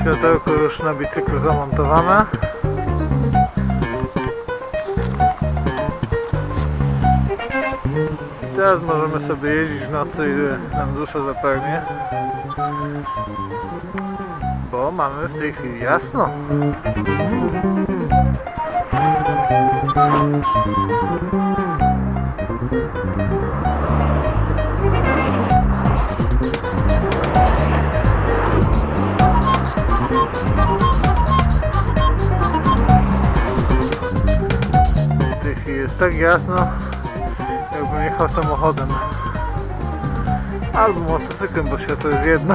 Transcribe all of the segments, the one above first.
Światełko już na bicyklu zamontowane. Teraz możemy sobie jeździć w nocy, ile nam dusza zapragnie. Bo mamy w tej chwili jasno. Chwili jest tak jasno, jakbym jechał samochodem. Albo motocyklem, bo światło jest jedno.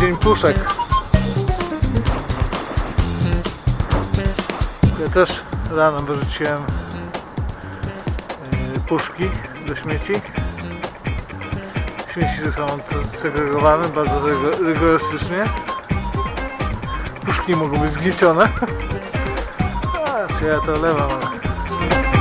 Dzień puszek. Ja też rano wyrzuciłem yy, puszki do śmieci. Śmieci to segregowane bardzo rygo- rygorystycznie. Puszki mogą być zgniecione. A, czy ja to lewam, ale